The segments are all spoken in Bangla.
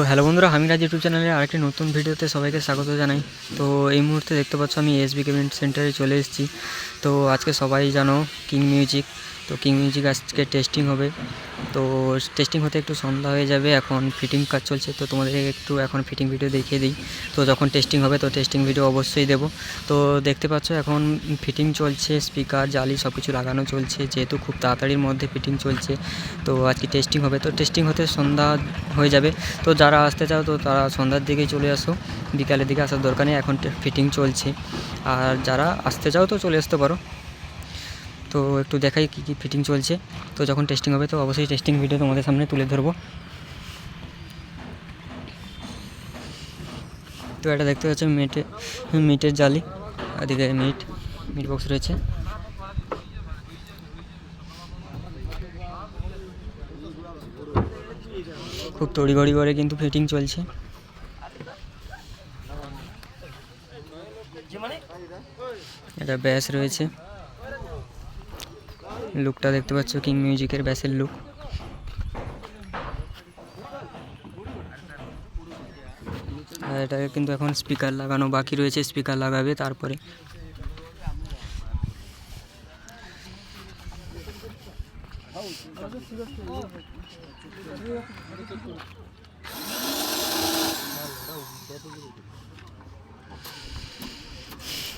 তো হ্যালো বন্ধুরা, আমি রাজ ইউটিউব চ্যানেলে আরেকটি নতুন ভিডিওতে সবাইকে স্বাগত জানাই। তো এই মুহূর্তে দেখতে পাচ্ছ আমি এসবি পেমেন্ট সেন্টারে চলে এসেছি। তো আজকে সবাই জানো কিং মিউজিক তো কিং মিউজিক আজকে টেস্টিং হবে। তো টেস্টিং হতে একটু সন্ধ্যা হয়ে যাবে, এখন ফিটিং কাজ চলছে, তো তোমাদের একটু এখন ফিটিং ভিডিও দেখিয়ে দিই। তো যখন টেস্টিং হবে, তো টেস্টিং ভিডিও অবশ্যই দেবো। তো দেখতে পাচ্ছ এখন ফিটিং চলছে স্পিকার জালি সব কিছু লাগানো চলছে, যেহেতু খুব তাড়াতাড়ির মধ্যে ফিটিং চলছে, তো আজকে টেস্টিং হবে। তো টেস্টিং হতে সন্ধ্যা হয়ে যাবে। তো যারা আসতে চাও, তো তারা সন্ধ্যার দিকেই চলে আসো। বিকালের দিকে আসার দরকার নেই, এখন ফিটিং চলছে। আর যারা আসতে চাও, তো চলে আসতে পারো। তো একটু দেখাই কী কী ফিটিং চলছে। তো যখন টেস্টিং হবে, তো অবশ্যই টেস্টিং ভিডিও তোমাদের সামনে তুলে ধরবো। তো এটা দেখতে পাচ্ছ মিটে মিটের জালি। এদিকে মিট মিট বক্স রয়েছে। খুব তড়িঘড়ি করে কিন্তু ফিটিং চলছে। এটা ব্যাস রয়েছে। লুকটা দেখতে পাচ্ছ কিং মিউজিকের ব্যাসের লুক। আর এটা কিন্তু এখন স্পিকার লাগানো বাকি রয়েছে স্পিকার লাগাবে তারপরে।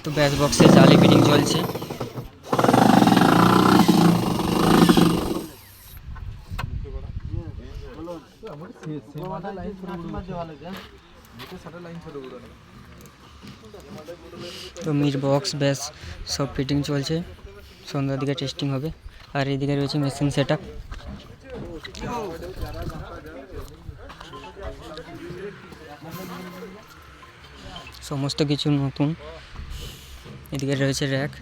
তো ব্যাস বক্সে জালি ফিটিং চলছে। তো মিট বক্স ব্যাস সব ফিটিং চলছে। সন্ধ্যার দিকে টেস্টিং হবে। আর এদিকে রয়েছে মেশিন সেট সমস্ত কিছু নতুন। এদিকে রয়েছে র্যাক।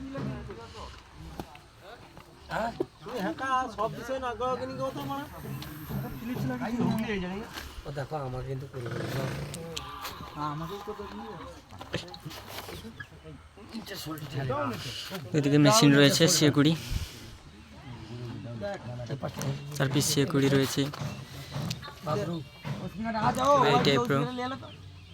এদিকে মেশিন রয়েছে সিকুড়ি চার পিস সিকুড়ি রয়েছে এই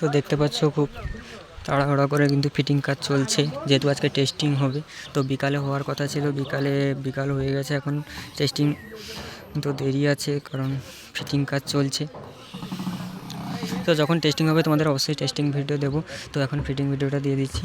তো। দেখতে পাচ্ছ খুব তাড়াহুড়া করে কিন্তু ফিটিং কাজ চলছে। যেহেতু আজকে টেস্টিং হবে তো বিকালে হওয়ার কথা ছিল বিকালে বিকাল হয়ে গেছে এখন টেস্টিং তো দেরি আছে কারণ ফিটিং কাজ চলছে। তো যখন টেস্টিং হবে তোমাদের অবশ্যই টেস্টিং ভিডিও দেবো। তো এখন ফিটিং ভিডিওটা দিয়ে দিচ্ছি।